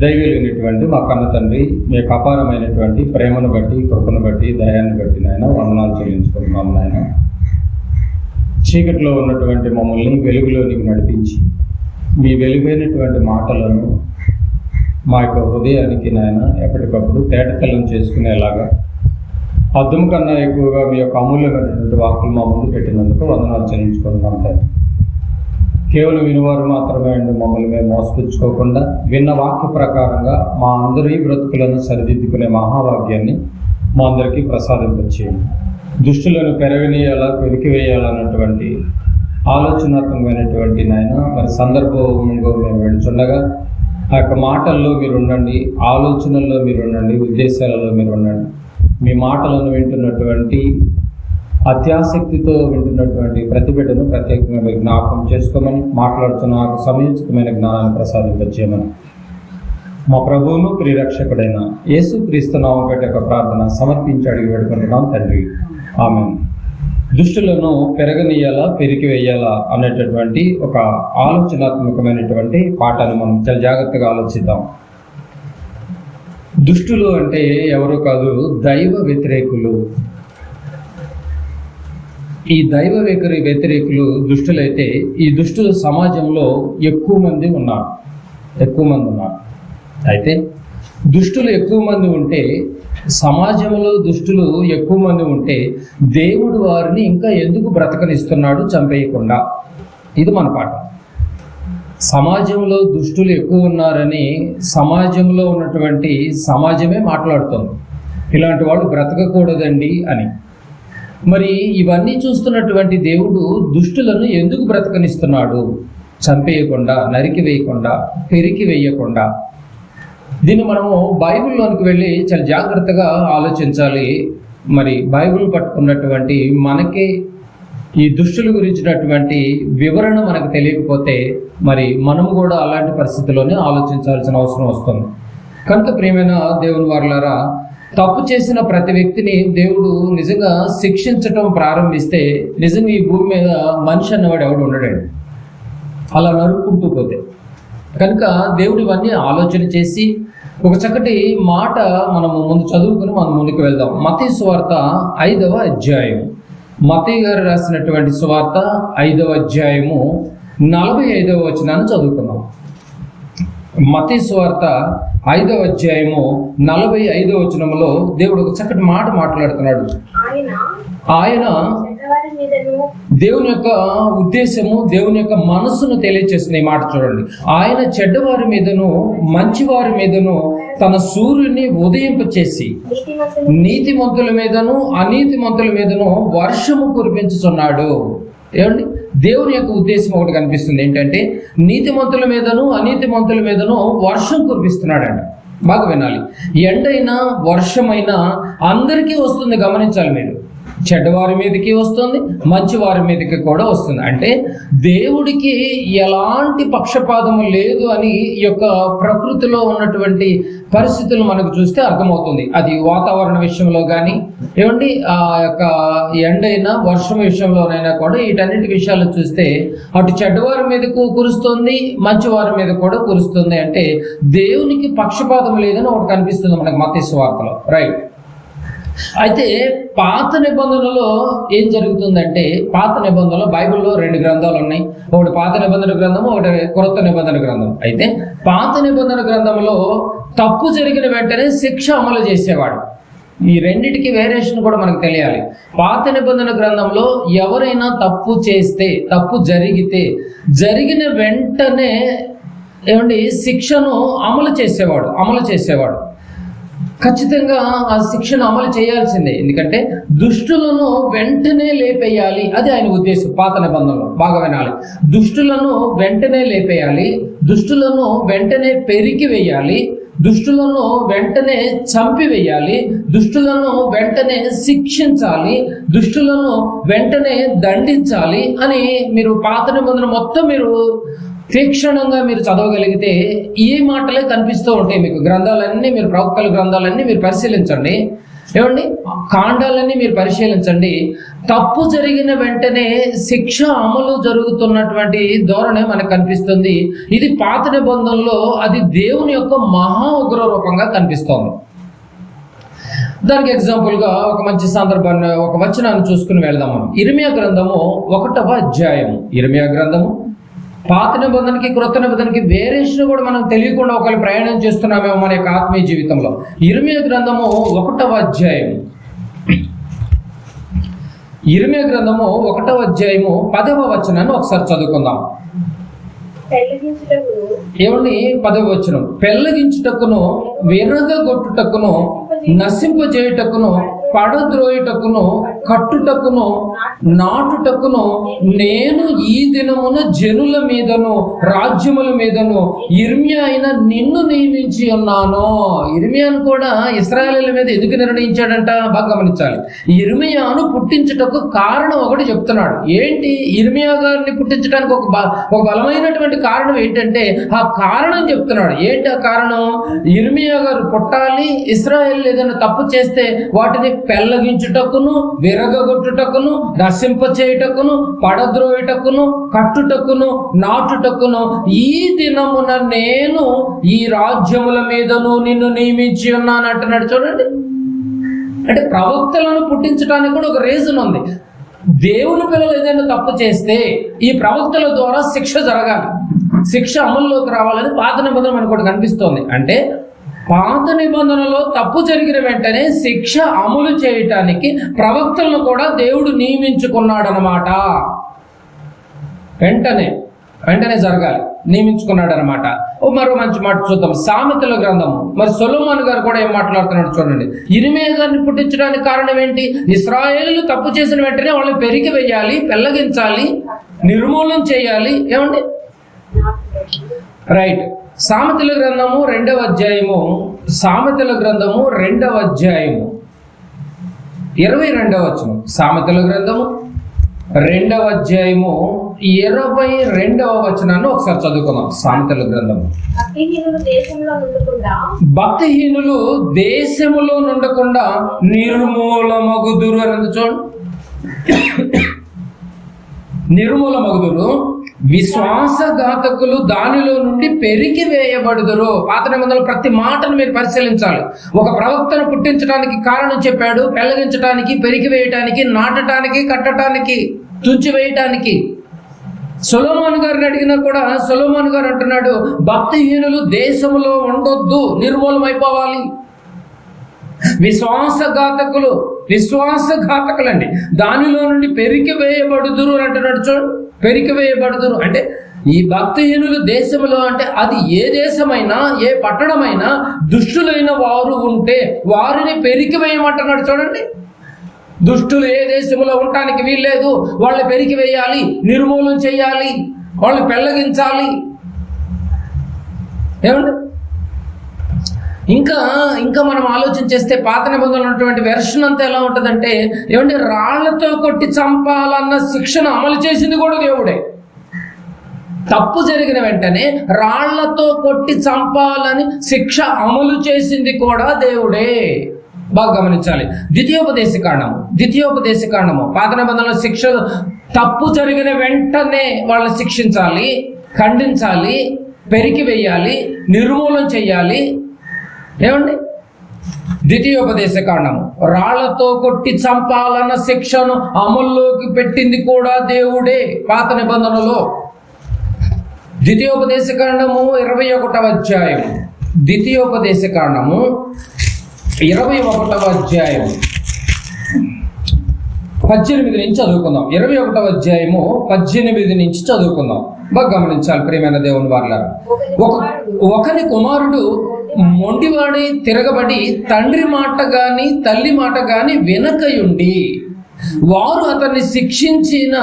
దైవీలైనటువంటి మా కన్న తండ్రి మీ యొక్క అపారమైనటువంటి ప్రేమను బట్టి కృపను బట్టి దయాన్ని బట్టి నాయన వందనాలు చెల్లించుకుంటున్నాము నాయన. చీకట్లో ఉన్నటువంటి మమ్మల్ని వెలుగులోనికి నడిపించి మీ వెలుగైనటువంటి మాటలను మా యొక్క హృదయానికి నాయన ఎప్పటికప్పుడు తేటతెల్లం చేసుకునేలాగా అద్దం కన్నా ఎక్కువగా మీ యొక్క అమూల్యమైనటువంటి వాక్కులు మా ముందు పెట్టినందుకు వందనాలు చెల్లించుకుంటున్నాం తండ్రి. కేవలం వినివారు మాత్రమే అండి మమ్మల్ని మేము మోసపుచ్చుకోకుండా. విన్న వాక్య ప్రకారంగా మా అందరి బ్రతుకులను సరిదిద్దుకునే మహాభాగ్యాన్ని మా అందరికీ ప్రసాదింపచేయండి. దుష్టులను పెరగనీయాలా పెరికివేయాలన్నటువంటి ఆలోచనాత్మకమైనటువంటి నాయన మరి సందర్భంగా మేము వెళుచుండగా ఆ యొక్క మాటల్లో మీరు ఉండండి ఆలోచనల్లో మీరు ఉండండి ఉద్దేశాలలో మీరు ఉండండి మీ మాటలను వింటున్నటువంటి అత్యాసక్తితో వింటున్నటువంటి ప్రతి బిడ్డను ప్రత్యేకంగా జ్ఞాపకం చేసుకోమని మాట్లాడుతున్న నాకు సమయోచితమైన జ్ఞానాన్ని ప్రసాదింపచేయమని. మా ప్రభువును ప్రిరక్షకుడైన యేసు క్రీస్తు నామపేట యొక్క ప్రార్థన సమర్పించి అడిగి పెడుకుంటున్నాం తండ్రి. ఆమె దుష్టులను పెరగనీయాలా పెరికి వేయాలా అనేటటువంటి ఒక ఆలోచనాత్మకమైనటువంటి పాఠాన్ని మనం చాలా జాగ్రత్తగా ఆలోచిద్దాం. దుష్టులు అంటే ఎవరు కాదు దైవ వ్యతిరేకులు ఈ దైవ వ్యతిరే వ్యతిరేకులు దుష్టులైతే ఈ దుష్టుల సమాజంలో ఎక్కువ మంది ఉన్నారు. ఎక్కువ మంది ఉన్నారు. అయితే దుష్టులు ఎక్కువ మంది ఉంటే సమాజంలో దుష్టులు ఎక్కువ మంది ఉంటే దేవుడు వారిని ఇంకా ఎందుకు బ్రతకనిస్తున్నాడు చంపేయకుండా? ఇది మన పాఠం. సమాజంలో దుష్టులు ఎక్కువ ఉన్నారని సమాజంలో ఉన్నటువంటి సమాజమే మాట్లాడుతుంది. ఇలాంటి వాళ్ళు బ్రతకకూడదండి అని. మరి ఇవన్నీ చూస్తున్నటువంటి దేవుడు దుష్టులను ఎందుకు బ్రతకనిస్తున్నాడు? చంపేయకుండా నరికి వేయకుండా పెరికి వేయకుండా. దీన్ని మనము బైబిల్లోనికి వెళ్ళి చాలా జాగ్రత్తగా ఆలోచించాలి. మరి బైబిల్ పట్టుకున్నటువంటి మనకే ఈ దుష్టుల గురించినటువంటి వివరణ మనకు తెలియకపోతే మరి మనము కూడా అలాంటి పరిస్థితుల్లోనే ఆలోచించాల్సిన అవసరం వస్తుంది. కనుక ప్రియమైన దేవుని వారులారా తప్పు చేసిన ప్రతి వ్యక్తిని దేవుడు నిజంగా శిక్షించటం ప్రారంభిస్తే నిజంగా ఈ భూమి మీద మనిషి అన్నవాడు ఎవడు ఉండడండి. అలా నరుక్కుంటూ పోతే. కనుక దేవుడు ఇవన్నీ ఆలోచన చేసి ఒక చక్కటి మాట మనము ముందు చదువుకుని మనం ముందుకు వెళ్దాం. మతీ సువార్త ఐదవ అధ్యాయం మతీ గారు రాసినటువంటి సువార్త ఐదవ అధ్యాయము నలభై ఐదవ వచనాన్ని చదువుకున్నాం మతీ సువార్త ఐదవ అధ్యాయము నలభై ఐదవ వచనంలో దేవుడు ఒక చక్కటి మాట మాట్లాడుతున్నాడు. ఆయన దేవుని యొక్క ఉద్దేశము దేవుని యొక్క మనస్సును తెలియచేస్తున్న మాట చూడండి. ఆయన చెడ్డవారి మీదను మంచివారి మీదను తన సూర్యుని ఉదయింపచేసి నీతిమంతుల మీదను అనీతిమంతుల మీదను వర్షము కురిపించుచున్నాడు. ఏమండి? దేవుని యొక్క ఉద్దేశం ఒకటి కనిపిస్తుంది ఏంటంటే నీతిమంతుల మీదను అనీతిమంతుల మీదను వర్షం కురిపిస్తున్నాడంట. బాగా వినాలి. ఎండైనా వర్షమైనా అందరికీ వస్తుంది గమనించాలి మీరు. చెడ్డవారి మీదకి వస్తుంది మంచివారి మీదకి కూడా వస్తుంది. అంటే దేవుడికి ఎలాంటి పక్షపాతము లేదు అని ఈ యొక్క ప్రకృతిలో ఉన్నటువంటి పరిస్థితులు మనకు చూస్తే అర్థమవుతుంది. అది వాతావరణ విషయంలో కానీ ఏమండి ఆ యొక్క ఎండైనా వర్షం విషయంలోనైనా కూడా వీటన్నిటి విషయాలు చూస్తే అటు చెడ్డవారి మీదకు కురుస్తుంది మంచివారి మీద కూడా కురుస్తుంది. అంటే దేవునికి పక్షపాతం లేదని ఒకటి కనిపిస్తుంది మనకు మత వార్తలో. రైట్. అయితే పాత నిబంధనలో ఏం జరుగుతుందంటే పాత నిబంధనలో బైబిల్లో రెండు గ్రంథాలు ఉన్నాయి. ఒకటి పాత నిబంధన గ్రంథము ఒకటి కొత్త నిబంధన గ్రంథం అయితే పాత నిబంధన గ్రంథంలో తప్పు జరిగిన వెంటనే శిక్ష అమలు చేసేవాడు. ఈ రెండిటికి వేరియేషన్ కూడా మనకు తెలియాలి. పాత నిబంధన గ్రంథంలో ఎవరైనా తప్పు చేస్తే తప్పు జరిగితే జరిగిన వెంటనే ఏమండి శిక్షను అమలు చేసేవాడు అమలు చేసేవాడు. ఖచ్చితంగా ఆ శిక్షను అమలు చేయాల్సిందే. ఎందుకంటే దుష్టులను వెంటనే లేపేయాలి. అది ఆయన ఉద్దేశం. పాత నిబంధనలో బాగా వినాలి. దుష్టులను వెంటనే లేపేయాలి. దుష్టులను వెంటనే పెరికి వేయాలి. దుష్టులను వెంటనే చంపివేయాలి. దుష్టులను వెంటనే శిక్షించాలి. దుష్టులను వెంటనే దండించాలి అని మీరు పాత నిబంధన మొత్తం మీరు తీక్షణంగా మీరు చదవగలిగితే ఈ మాటలే కనిపిస్తూ ఉంటాయి మీకు. గ్రంథాలన్నీ మీరు ప్రవక్తల గ్రంథాలన్నీ మీరు పరిశీలించండి. ఏమండి? కాండాలన్నీ మీరు పరిశీలించండి. తప్పు జరిగిన వెంటనే శిక్ష అమలు జరుగుతున్నటువంటి ధోరణి మనకు కనిపిస్తుంది. ఇది పాత నిబంధనలో అది దేవుని యొక్క మహా ఉగ్ర రూపంగా కనిపిస్తోంది. దానికి ఎగ్జాంపుల్గా ఒక మంచి సందర్భాన్ని ఒక వచనాన్ని చూసుకుని వెళ్దాం మనం. ఇరిమియా గ్రంథము ఒకటవ అధ్యాయము. ఇరిమియా గ్రంథము పాత నిబంధనకి క్రొత్త నిబంధనకి వేరియేషన్ కూడా మనం తెలియకుండా ఒకళ్ళు ప్రయాణం చేస్తున్నామేమో మన యొక్క ఆత్మీయ జీవితంలో. ఇర్మియా గ్రంథము ఒకటవ అధ్యాయం ఇర్మియా గ్రంథము ఒకటవ అధ్యాయము పదవ వచనాన్ని ఒకసారి చదువుకుందాం. ఏమండి? పదవ వచనం. పెళ్ళగించుటకును విరగగొట్టుటకును నశింపజేయుటకును పడద్రోయుటకును కట్టుటకును నాటుటకును నేను ఈ దినమున జనుల మీదను రాజ్యముల మీదను ఇర్మియా అయిన నిన్ను నియమించి ఉన్నాను. ఇర్మియాను కూడా ఇస్రాయలీల మీద ఎందుకు నిర్ణయించాడంట? బాగా గమనించాలి. ఇర్మియాను పుట్టించుటకు కారణం ఒకటి చెప్తున్నాడు. ఏంటి? ఇర్మియా గారిని పుట్టించడానికి ఒక బ- ఒక బలమైనటువంటి కారణం ఏంటంటే ఆ కారణం చెప్తున్నాడు. ఏంటి ఆ కారణం? ఇర్మియా గారు పుట్టాలి ఇస్రాయల్ ఏదైనా తప్పు చేస్తే వాటిని పెళ్ళగించుటకును విరగగొట్టుటకును నశింపచేయుటకును పడద్రోయుటకును కట్టుటకును నాటుటకును ఈ దినమున నేను ఈ రాజ్యముల మీదను నిన్ను నియమించి ఉన్నాను అంటున్నాడు చూడండి. అంటే ప్రవక్తలను పుట్టించడానికి కూడా ఒక రీజన్ ఉంది. దేవుని పిల్లలు ఏదైనా తప్పు చేస్తే ఈ ప్రవక్తల ద్వారా శిక్ష జరగాలి. శిక్ష అమల్లోకి రావాలని పాత నిబంధన మనకు కనిపిస్తోంది. అంటే పాత నిబంధనలో తప్పు జరిగిన వెంటనే శిక్ష అమలు చేయటానికి ప్రవక్తలను కూడా దేవుడు నియమించుకున్నాడనమాట. వెంటనే వెంటనే జరగాలి. నియమించుకున్నాడు అనమాట ఓ మరో మంచి మాట చూద్దాం. సామెతల గ్రంథము మరి సొలోమాన్ గారు కూడా ఏం మాట్లాడుతున్నాడు చూడండి. ఇరిమే గారిని పుట్టించడానికి కారణం ఏంటి? ఇస్రాయేలు తప్పు చేసిన వెంటనే వాళ్ళని పెరిగి వేయాలి పెళ్ళగించాలి నిర్మూలన చేయాలి. ఏమండి? రైట్. సామెతల గ్రంథము రెండవ అధ్యాయము. సామెతల గ్రంథము రెండవ అధ్యాయము. ఇరవై రెండవ వచనం. సామెతల గ్రంథము రెండవ అధ్యాయము. ఇరవై రెండవ వచనాన్ని ఒకసారి చదువుకుందాం. సామెతల గ్రంథము. భక్తిహీనులు దేశంలో ఉండకుండా భక్తిహీనులు దేశములో నుండకుండా నిర్మూలమగుదురు అని చూడండి. నిర్మూలమగుదురు. విశ్వాసఘాతకులు దానిలో నుండి పెరిగి వేయబడుదురు. పాత నిబంధనలు ప్రతి మాటను మీరు పరిశీలించాలి. ఒక ప్రవక్తను పుట్టించడానికి కారణం చెప్పాడు పెళ్ళగించడానికి పెరిగి వేయటానికి నాటటానికి కట్టడానికి తుంచివేయటానికి సొలోమాన్ గారిని అడిగినా కూడా సొలోమాన్ గారు అంటున్నాడు భక్తిహీనులు దేశంలో ఉండొద్దు నిర్మూలమైపోవాలి. విశ్వాసఘాతకులు విశ్వాసఘాతకులండి దానిలో నుండి పెరిగి వేయబడుదురు అని అంటున్నాడు చూడు. పెరికివేయబడుతురు అంటే ఈ భక్తిహీనులు దేశంలో అంటే అది ఏ దేశమైనా ఏ పట్టణమైనా దుష్టులైన వారు ఉంటే వారిని పెరికివేయమంటున్నాడు చూడండి. దుష్టులు ఏ దేశంలో ఉండటానికి వీల్లేదు. వాళ్ళని పెరికి వేయాలి నిర్మూలన చేయాలి వాళ్ళని పెళ్ళగించాలి. ఏమండి? ఇంకా ఇంకా మనం ఆలోచన చేస్తే పాత నిబంధనలు ఉన్నటువంటి వెర్షన్ అంతా ఎలా ఉంటుందంటే ఏమంటే రాళ్ళతో కొట్టి చంపాలన్న శిక్షను అమలు చేసింది కూడా దేవుడే. తప్పు జరిగిన వెంటనే రాళ్ళతో కొట్టి చంపాలని శిక్ష అమలు చేసింది కూడా దేవుడే. బాగా గమనించాలి. ద్వితీయోపదేశ కాండము ద్వితీయోపదేశ కాండము. పాత నిబంధనల శిక్ష తప్పు జరిగిన వెంటనే వాళ్ళని శిక్షించాలి ఖండించాలి పెరికి వేయాలి నిర్మూలన చేయాలి ఏమండి? ద్వితీయోపదేశ కాండము రాళ్ళతో కొట్టి చంపాలన్న శిక్షను అమల్లోకి పెట్టింది కూడా దేవుడే పాత నిబంధనలో. ద్వితీయోపదేశ కాండము ఇరవై ఒకటవ అధ్యాయం. ద్వితీయోపదేశ కాండము ఇరవై ఒకటవ అధ్యాయం. పద్దెనిమిది నుంచి చదువుకుందాం. ఇరవై ఒకటవ అధ్యాయము పద్దెనిమిది నుంచి చదువుకుందాం. బాగా గమనించాలి ప్రియమైన దేవుని వాళ్ళ ఒక ఒకని కుమారుడు మొండివాడి తిరగబడి తండ్రి మాట గాని తల్లి మాట గాని వెనకయుండి వారు అతన్ని శిక్షించిన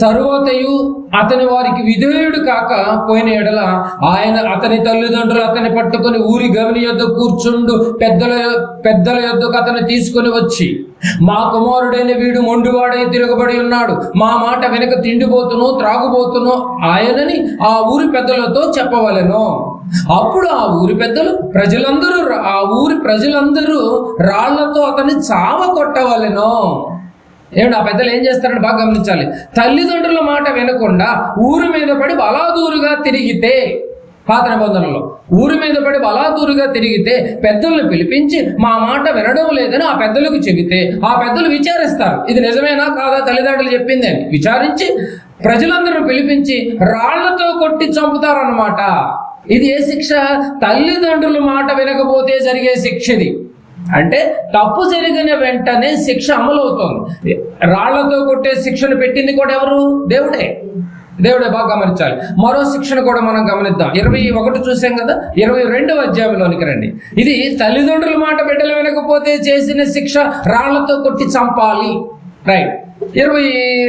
తరువాతయు అతని వారికి విధేయుడు కాక పోయిన ఎడల ఆయన అతని తల్లిదండ్రులు అతని పట్టుకొని ఊరి గవిని యొద్ద కూర్చుండు పెద్దల పెద్దల యొద్దకు అతను తీసుకొని వచ్చి మా కుమారుడైన వీడు మొండివాడై తిరగబడి ఉన్నాడు. మా మాట వెనక తిండిపోతును త్రాగుబోతును ఆయనని ఆ ఊరి పెద్దలతో చెప్పవలెను. అప్పుడు ఆ ఊరి పెద్దలు ప్రజలందరూ ఆ ఊరి ప్రజలందరూ రాళ్ళతో అతన్ని చావ కొట్టవలెనో ఏమిటి ఆ పెద్దలు ఏం చేస్తారని బాగా గమనించాలి. తల్లిదండ్రుల మాట వినకుండా ఊరి మీద పడి బలాదూరుగా తిరిగితే పాత నిబంధనలో ఊరి మీద పడి బలాదూరుగా తిరిగితే పెద్దలను పిలిపించి మా మాట వినడం లేదని ఆ పెద్దలకు చెబితే ఆ పెద్దలు విచారిస్తారు. ఇది నిజమేనా కాదా తల్లిదండ్రులు చెప్పింది అని విచారించి ప్రజలందరూ పిలిపించి రాళ్ళతో కొట్టి చంపుతారన్నమాట. ఇది ఏ శిక్ష? తల్లిదండ్రుల మాట వినకపోతే జరిగే శిక్ష ఇది. అంటే తప్పు జరిగిన వెంటనే శిక్ష అమలవుతోంది. రాళ్ళతో కొట్టే శిక్షను పెట్టింది కూడా ఎవరు? దేవుడే. దేవుడే బాగా గమనించాలి. మరో శిక్షణ కూడా మనం గమనిద్దాం. ఇరవై ఒకటి చూసాం కదా? ఇరవై రెండవ అధ్యాయంలోనికి రండి. ఇది తల్లిదండ్రుల మాట బిడ్డలు వినకపోతే చేసిన శిక్ష రాళ్ళతో కొట్టి చంపాలి. రైట్ ఇరవై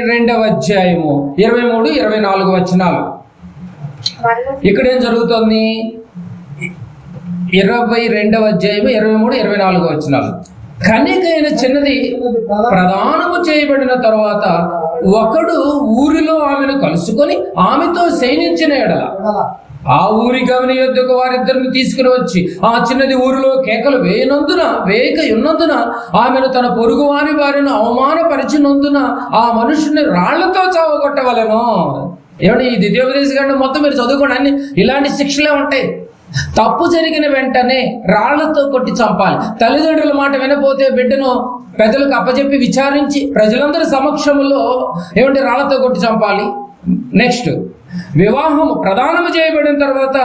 రెండవ అధ్యాయము. ఇరవై మూడు ఇరవై నాలుగు వచనాలు. మరణ ఇక్కడ జరుగుతోంది? ఇరవై రెండవ అధ్యాయము ఇరవై మూడు ఇరవై నాలుగు వచ్చినాలు కన్యకైన చిన్నది ప్రదానము చేయబడిన తరువాత ఒకడు ఊరిలో ఆమెను కలుసుకొని ఆమెతో శయనించిన ఎడల ఆ ఊరి గమని యొద్దకు వారిద్దరిని తీసుకుని వచ్చి ఆ చిన్నది ఊరిలో కేకలు వేయనందున వేయక ఉన్నందున ఆమెను తన పొరుగు వారి వారిని అవమానపరిచినందున ఆ మనుషుని రాళ్ళతో చావగొట్టవలను. ఏమంటే ఈ ద్వితీయోపదేశ గంట మొత్తం మీరు చదువుకోండి. అన్ని ఇలాంటి శిక్షలే ఉంటాయి. తప్పు జరిగిన వెంటనే రాళ్ళతో కొట్టి చంపాలి. తల్లిదండ్రుల మాట వినపోతే బిడ్డను పెద్దలకు అప్పచెప్పి విచారించి ప్రజలందరి సమక్షంలో ఏమంటే రాళ్ళతో కొట్టి చంపాలి. నెక్స్ట్ వివాహం ప్రదానము చేయబడిన తర్వాత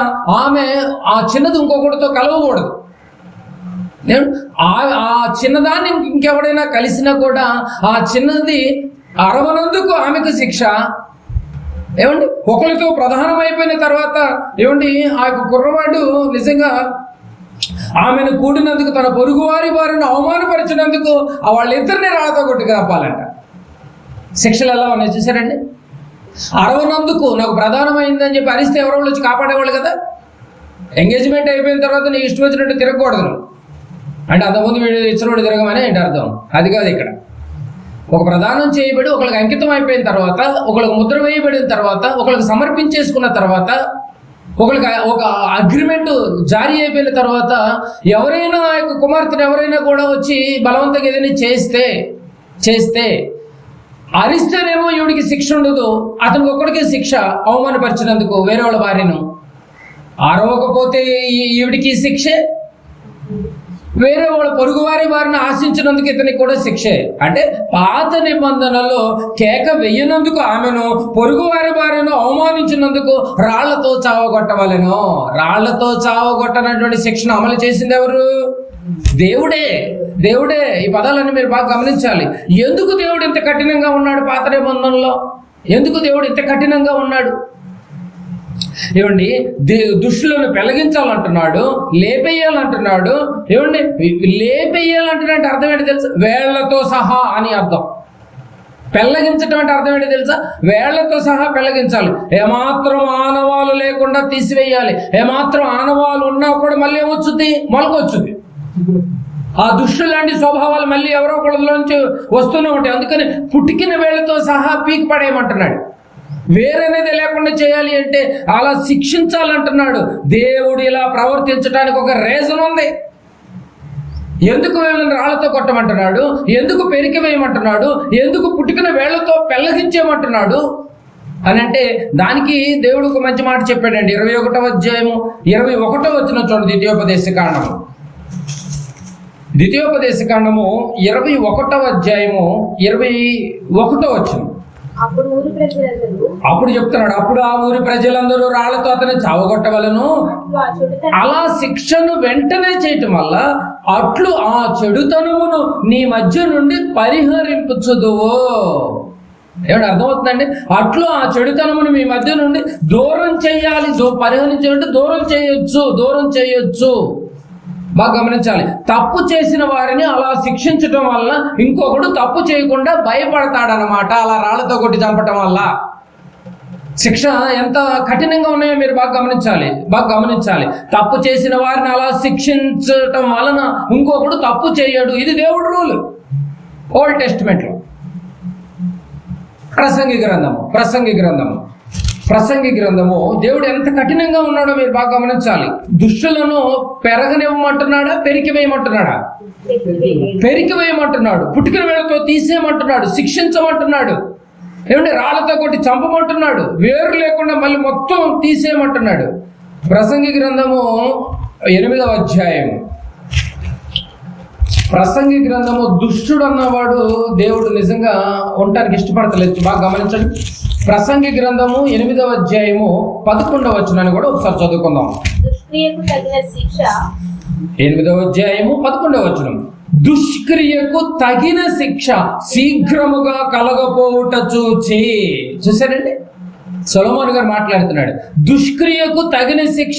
ఆమె ఆ చిన్నది ఇంకొకటితో కలవకూడదు. నేను ఆ ఆ చిన్నదాన్ని ఇంకెవడైనా కలిసినా కూడా ఆ చిన్నది అరవనందుకు ఆమెకు శిక్ష ఏమండి? ఒకరితో ప్రధానమైపోయిన తర్వాత ఏమండి ఆ యొక్క కుర్రవాడు నిజంగా ఆమెను కూడినందుకు తన పొరుగువారి వారిని అవమానపరిచినందుకు వాళ్ళిద్దరిని రాళ్ళతో కొట్టుకురాపాలంట కాపాలంట శిక్షలు ఎలా ఉన్నాయి చూసారండి అరవనందుకు నాకు ప్రధానమైందని చెప్పి అరిస్తే ఎవరో వచ్చి కాపాడేవాళ్ళు కదా? ఎంగేజ్మెంట్ అయిపోయిన తర్వాత నీకు ఇష్టం వచ్చినట్టు తిరగకూడదు అంటే అంతకుముందు వీడు ఇచ్చినోడు తిరగమని ఏంటి అర్థం? అది కాదు ఇక్కడ. ఒక ప్రదానం చేయబడి ఒకరికి అంకితం అయిపోయిన తర్వాత ఒకరికి ముద్ర వేయబడిన తర్వాత ఒకరికి సమర్పించేసుకున్న తర్వాత ఒకరికి ఒక అగ్రిమెంట్ జారీ అయిపోయిన తర్వాత ఎవరైనా ఆ యొక్క కుమార్తెను ఎవరైనా కూడా వచ్చి బలవంతంగా ఏదైనా చేస్తే చేస్తే అరిస్తేనేమో ఈవిడికి శిక్ష ఉండదు అతనికి ఒక్కడికే శిక్ష అవమానపరిచినందుకు వేరే వాళ్ళ భార్యను. అరవకపోతే ఈ- ఈవిడికి శిక్షే వేరే వాళ్ళ పొరుగువారి వారిని ఆశించినందుకు ఇతనికి కూడా శిక్షే. అంటే పాత నిబంధనలో కేక వెయ్యనందుకు ఆమెను పొరుగువారి వారిని అవమానించినందుకు రాళ్ళతో చావగొట్టవలెను. రాళ్ళతో చావగొట్టనటువంటి శిక్షను అమలు చేసింది ఎవరు? దేవుడే. దేవుడే. ఈ పదాలన్నీ మీరు బాగా గమనించాలి. ఎందుకు దేవుడు ఇంత కఠినంగా ఉన్నాడు పాత నిబంధనలో? ఎందుకు దేవుడు ఇంత కఠినంగా ఉన్నాడు? ఏమండి దుష్టులను పెలగించాలంటున్నాడు లేపేయాలంటున్నాడు. ఏమండి లేపేయాలంటున్నాడు అర్థం ఏంటి తెలుసా? వేళ్ళతో సహా అని అర్థం. పెళ్ళగించడం అంటే అర్థం ఏంటి తెలుసా? వేళ్ళతో సహా పెళ్ళగించాలి ఏమాత్రం ఆనవాలు లేకుండా తీసివేయాలి. ఏమాత్రం ఆనవాలు ఉన్నా కూడా మళ్ళీ ఏమొచ్చుద్ది? మొలకొచ్చుద్ది. ఆ దుష్టు లాంటి స్వభావాలు మళ్ళీ ఎవరో ఒకళ్ళలోంచి వస్తూనే ఉంటాయి. అందుకని పుట్టికిన వేళ్ళతో సహా పీక్ పడేయమంటున్నాడు. వేరనేది లేకుండా చేయాలి అంటే అలా శిక్షించాలంటున్నాడు. దేవుడు ఇలా ప్రవర్తించడానికి ఒక రీజన్ ఉంది. ఎందుకు వీళ్ళని రాళ్ళతో కొట్టమంటున్నాడు? ఎందుకు పెరికి వేయమంటున్నాడు? ఎందుకు పుట్టుకున్న వేళ్ళతో పెళ్ళగించేయమంటున్నాడు అని అంటే దానికి దేవుడు ఒక మంచి మాట చెప్పాడండి. ఇరవై ఒకటో అధ్యాయము ఇరవై ఒకటో వచ్చిన చూడండి ద్వితీయోపదేశ కాండము. ద్వితీయోపదేశ కాండము ఇరవై ఒకటో అధ్యాయము ఇరవై ఒకటో వచ్చింది అప్పుడు చెప్తున్నాడు అప్పుడు ఆ ఊరి ప్రజలందరూ రాళ్ళతో అతను చావగొట్టవలను. అలా శిక్షను వెంటనే చేయటం వల్ల అట్లు ఆ చెడుతనమును నీ మధ్య నుండి పరిహరింపుచుదువు. ఏమిటి అర్థమవుతుందండి? అట్లు ఆ చెడుతనమును మీ మధ్య నుండి దూరం చేయాలి పరిహరించాలంటే దూరం చేయొచ్చు దూరం చేయొచ్చు. బాగా గమనించాలి. తప్పు చేసిన వారిని అలా శిక్షించటం వలన ఇంకొకడు తప్పు చేయకుండా భయపడతాడనమాట అలా రాళ్ళతో కొట్టి చంపటం వల్ల. శిక్ష ఎంత కఠినంగా ఉన్నాయో మీరు బాగా గమనించాలి. బాగా గమనించాలి. తప్పు చేసిన వారిని అలా శిక్షించటం వలన ఇంకొకడు తప్పు చేయడు. ఇది దేవుడు రూల్. ఓల్డ్ టెస్ట్మెంట్లో. ప్రసంగి గ్రంథము. ప్రసంగి గ్రంథము. ప్రసంగి గ్రంథము దేవుడు ఎంత కఠినంగా ఉన్నాడో మీరు బాగా గమనించాలి. దుష్టులను పెరగనివ్వమంటున్నాడా పెరికివేయమంటున్నాడా? పెరికివేయమంటున్నాడు పెరికి వేయమంటున్నాడు పుట్టుకల వేళతో తీసేయమంటున్నాడు శిక్షించమంటున్నాడు. ఏమంటే రాళ్ళతో కొట్టి చంపమంటున్నాడు వేరు లేకుండా మళ్ళీ మొత్తం తీసేయమంటున్నాడు. ప్రసంగి గ్రంథము ఎనిమిదవ అధ్యాయం. ప్రసంగి గ్రంథము దుష్టుడు అన్నవాడు దేవుడు నిజంగా ఉండటానికి ఇష్టపడతలేదు. బాగా గమనించండి. ప్రసంగి గ్రంథము ఎనిమిదవ అధ్యాయము పదకొండవ వచనాన్ని కూడా ఒకసారి చదువుకుందాం. దుష్క్రియకు తగిన శిక్ష. ఎనిమిదవ అధ్యాయము పదకొండవ వచనం. దుష్క్రియకు తగిన శిక్ష శీఘ్రముగా కలగపోవుట చూచి. చూసారండి సొలమోన్ గారు మాట్లాడుతున్నాడు. దుష్క్రియకు తగిన శిక్ష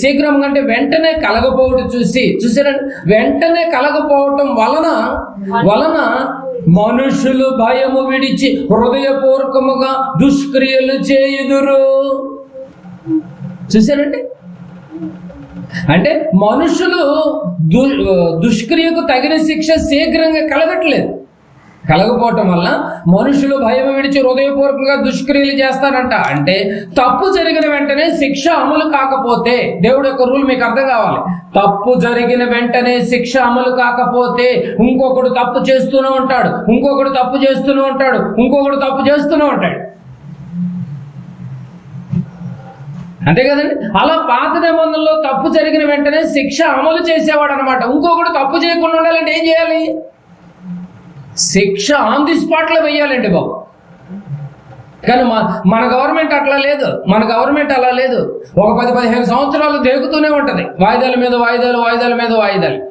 శీఘ్రం అంటే వెంటనే కలగపోవటం చూసి. చూసారండి వెంటనే కలగపోవటం వలన వలన మనుషులు భయము విడిచి హృదయపూర్వకముగా దుష్క్రియలు చేయుదురు. చూసారండి అంటే మనుషులు దు దుష్క్రియకు తగిన శిక్ష శీఘ్రంగా కలగట్లేదు. కలగపోవటం వల్ల మనుషులు భయం విడిచి హృదయపూర్వకంగా దుష్క్రియలు చేస్తారంట. అంటే తప్పు జరిగిన వెంటనే శిక్ష అమలు కాకపోతే దేవుడు యొక్క రూల్ మీకు అర్థం కావాలి. తప్పు జరిగిన వెంటనే శిక్ష అమలు కాకపోతే ఇంకొకడు తప్పు చేస్తూనే ఉంటాడు ఇంకొకడు తప్పు చేస్తూనే ఉంటాడు ఇంకొకడు తప్పు చేస్తూనే ఉంటాడు. అంతే కదండి? అలా పాత నిబంధనలో తప్పు జరిగిన వెంటనే శిక్ష అమలు చేసేవాడు అనమాట ఇంకొకడు తప్పు చేయకుండా ఉండాలంటే ఏం చేయాలి? శిక్ష ఆన్ ది స్పాట్లో వెయ్యాలండి బాబు. కానీ మా మన గవర్నమెంట్ అట్లా లేదు. మన గవర్నమెంట్ అలా లేదు. ఒక పది పదిహేను సంవత్సరాలు దేగుతూనే ఉంటుంది. వాయిదాల మీద వాయిదాలు వాయిదాల మీద వాయిదాలు.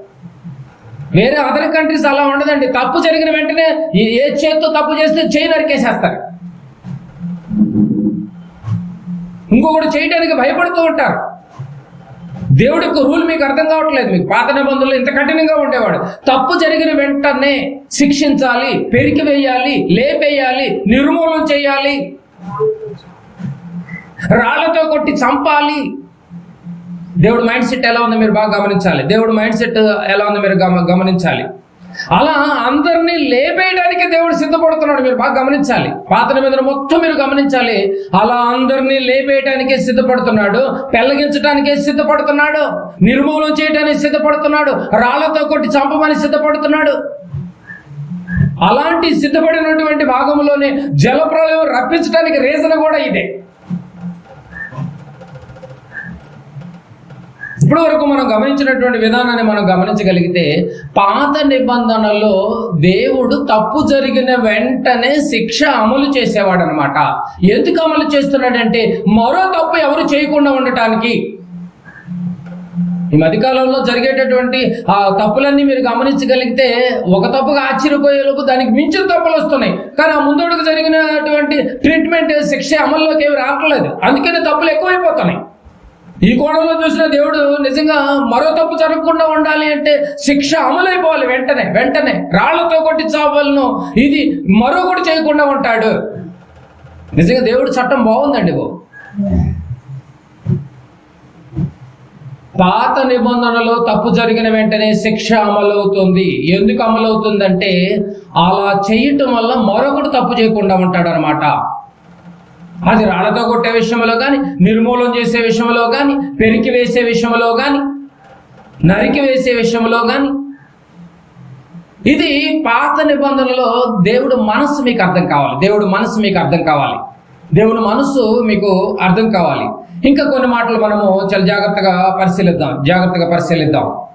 వేరే అదర్ కంట్రీస్ అలా ఉండదండి. తప్పు జరిగిన వెంటనే ఏ చేత్తో తప్పు చేస్తే చేయి నరికేసేస్తారు ఇంకొకటి చేయడానికి భయపడుతూ ఉంటారు. దేవుడి యొక్క రూల్ మీకు అర్థం కావట్లేదు. మీకు పాత నిబంధనలు ఇంత కఠినంగా ఉండేవాడు. తప్పు జరిగిన వెంటనే శిక్షించాలి పెరికి వేయాలి లేపేయాలి నిర్మూలన చేయాలి. రాళ్ళతో కొట్టి చంపాలి. దేవుడు మైండ్ సెట్ ఎలా ఉందో మీరు బాగా గమనించాలి. దేవుడు మైండ్ సెట్ ఎలా ఉందో మీరు గమ గమనించాలి. అలా అందరినీ లేపేయడానికి దేవుడు సిద్ధపడుతున్నాడు. మీరు బాగా గమనించాలి. పాత నిబంధన మొత్తం మీరు గమనించాలి. అలా అందరినీ లేపేయటానికే సిద్ధపడుతున్నాడు. పెళ్ళగించడానికే సిద్ధపడుతున్నాడు. నిర్మూలన చేయడానికి సిద్ధపడుతున్నాడు. రాళ్ళతో కొట్టి చంపమని సిద్ధపడుతున్నాడు. అలాంటి సిద్ధపడినటువంటి భాగంలోనే జలప్రలయం రప్పించడానికి రీజన్ కూడా ఇదే. ఇప్పటి వరకు మనం గమనించినటువంటి విధానాన్ని మనం గమనించగలిగితే పాత నిబంధనలో దేవుడు తప్పు జరిగిన వెంటనే శిక్ష అమలు చేసేవాడు అనమాట ఎందుకు అమలు చేస్తున్నాడంటే మరో తప్పు ఎవరు చేయకుండా ఉండటానికి. ఈ మధ్యకాలంలో జరిగేటటువంటి ఆ తప్పులన్నీ మీరు గమనించగలిగితే ఒక తప్పుగా ఆశ్చర్యపోయేలోపు దానికి మించిన తప్పులు వస్తున్నాయి. కానీ ఆ ముందడుగు జరిగినటువంటి ట్రీట్మెంట్ శిక్ష అమల్లోకి ఏమి రావట్లేదు. అందుకనే తప్పులు ఎక్కువైపోతున్నాయి. ఈ కోణంలో చూసిన దేవుడు నిజంగా మరో తప్పు జరగకుండా ఉండాలి అంటే శిక్ష అమలైపోవాలి వెంటనే వెంటనే. రాళ్ళతో కొట్టి చావాలను ఇది మరొకటి చేయకుండా ఉంటాడు. నిజంగా దేవుడు చట్టం బాగుందండి బాబు. పాత నిబంధనలో తప్పు జరిగిన వెంటనే శిక్ష అమలవుతుంది. ఎందుకు అమలవుతుందంటే అలా చేయటం వల్ల మరొకటి తప్పు చేయకుండా ఉంటాడు అనమాట అది రాళ్ళతో కొట్టే విషయంలో కానీ నిర్మూలన చేసే విషయంలో కానీ పెరికి వేసే విషయంలో కానీ నరికి వేసే విషయంలో కానీ. ఇది పాత నిబంధనలో దేవుడు మనస్సు మీకు అర్థం కావాలి. దేవుడు మనస్సు మీకు అర్థం కావాలి. దేవుని మనస్సు మీకు అర్థం కావాలి. ఇంకా కొన్ని మాటలు మనము చాలా జాగ్రత్తగా పరిశీలిద్దాం జాగ్రత్తగా పరిశీలిద్దాం.